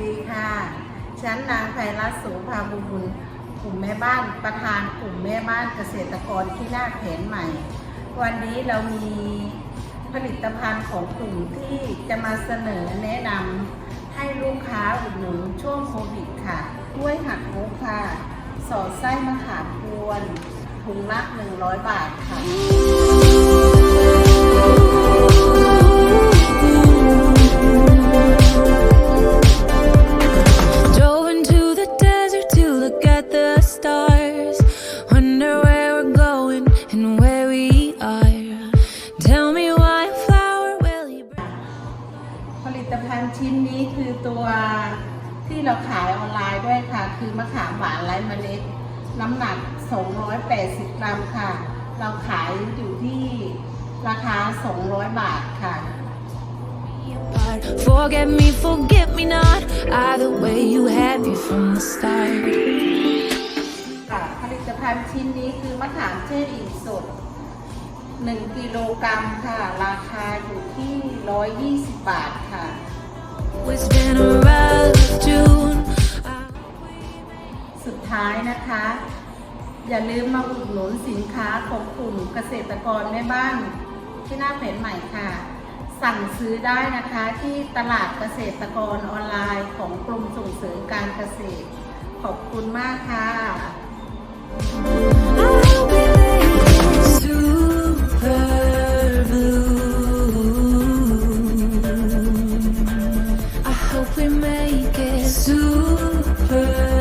ดีค่ะฉันนางไพรัตน์โสูภาบุญบุญกลุ่มแม่บ้านประธานกลุ่มแม่บ้านเกษตรกรที่นาคแผนใหม่ วันนี้เรามีผลิตภัณฑ์ของกลุ่มที่จะมาเสนอแนะนำให้ลูกค้าอุดหนุนช่วงโควิดค่ะกล้วยหักมุกค่ะ สอดไส้มะขามกวนถุงละ100 บาทค่ะ ผลิตภัณฑ์ชิ้นนี้คือตัวที่เราขายออนไลน์ด้วยค่ะ คือมะขามหวานไร้เมล็ด น้ำหนัก 280 กรัมค่ะ เราขายอยู่ที่ราคา 200 บาทค่ะ apart. Forget me, forget me not. Either way, you had me from the start. ค่ะผลิตภัณฑ์ชิ้นนี้คือมะขามเทศอิ่มสด 1 กิโลกรัมค่ะ ราคาอยู่ที่ 120 บาทค่ะ สุดท้ายนะคะ อย่าลืมมาอุดหนุนสินค้าของกลุ่มเกษตรกรแม่บ้านที่หน้าเพจใหม่ค่ะ สั่งซื้อได้นะคะที่ตลาดเกษตรกรออนไลน์ของกรมส่งเสริมการเกษตร ขอบคุณมากค่ะ good.